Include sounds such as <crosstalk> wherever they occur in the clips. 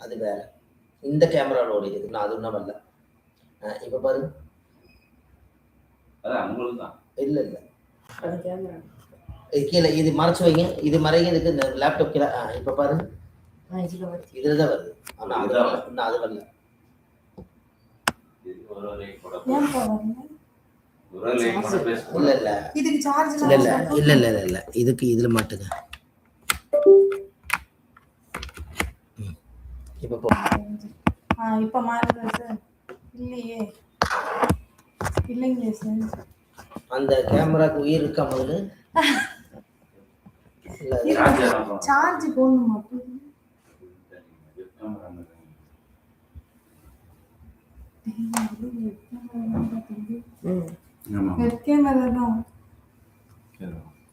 அது வேற. இந்த கேமராவில் ஓடி இருக்கு நான் அது இன்னும் வரல. இப்ப பாரு. இல்ல இல்ல. கீழே இது மறைச்சு வைங்க. இது மறைங்க இதுக்கு இந்த லேப்டாப் கீழே. ஆ இப்ப பாரு. இதுல வருது. இதுல தான் வருது ஆனா அது வரல. இன்னும் அது வரல. இல்ல இல்ல. இல்ல இல்ல இல்ல. இதுக்கு இதுல மாட்டுங்க. இப்ப ஆ இப்ப மாறுதா சார் இல்லையே. இல்லைங்களே சார். அந்த கேமராக்கு உயிர் இருக்கா முதல்ல. <laughs> சார்ஜ் போடணுமா?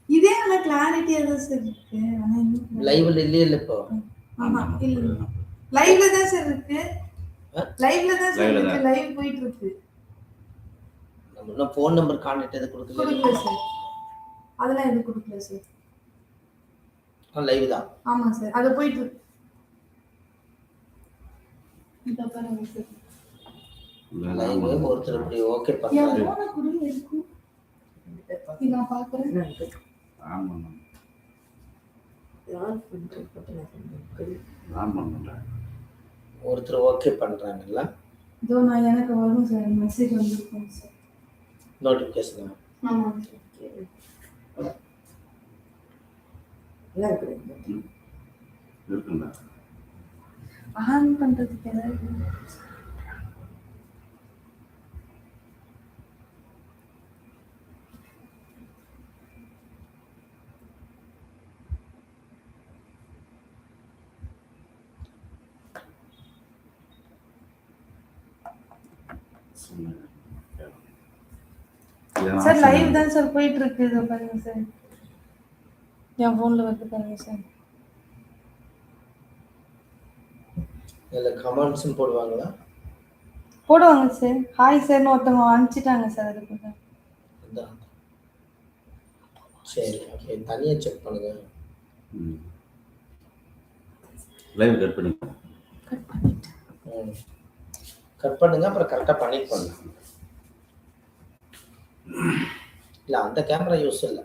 இதே ஆனா கிளாரிட்டியா தான் சார் இருக்கு. லைவ்ல இல்லையே இல்ல இப்போ? ஆமா இல்ல. லைவ்ல தான் சார் இருக்கு? லைவ்ல தான் சார் இருக்கு. லைவ் போயிட்டு இருக்கு. நம்ம இன்னும் ஃபோன் நம்பர் கான்டாக்ட் எது கொடுக்கல கொடுக்கல சார் அதெல்லாம் எதுவும் கொடுக்கல சார் லைவ் தான். ஆமா சார் அது போயிட்டு இருக்கு. ஒருத்தர் இப்படி ஓகே நான் பாக்குறேன். ஆமா. நான் பண்ணுறேன் ஒருத்தர் ஓகே பண்றாங்கல்ல? இதோ நான் எனக்கு வரும் சார் மெசேஜ் வந்திருக்கும் சார். நோட்டிபிகேஷன் ஆமா. நல்லா இருக்குது ஆன் பண்றதுக்கு ஏதாவது சார் லைவ் தான் சார் போயிட்டு இருக்கு இதோ பாருங்க சார். என் போன்ல வருது பாருங்க சார். இதுல கமெண்ட்ஸும் போடுவாங்களா? போடுவாங்க சார். ஹாய் சார்னு ஒருத்தவங்க அனுப்பிச்சிட்டாங்க சார் அதுக்கு சரி ஓகே தனியா செக் பண்ணுங்க. லைவ் கட் பண்ணி கட் பண்ணிட்டேன். கட் பண்ணுங்க அப்புறம் கரெக்டாக பண்ணி பண்ணலாம் இல்லை அந்த கேமரா யூஸ் இல்லை.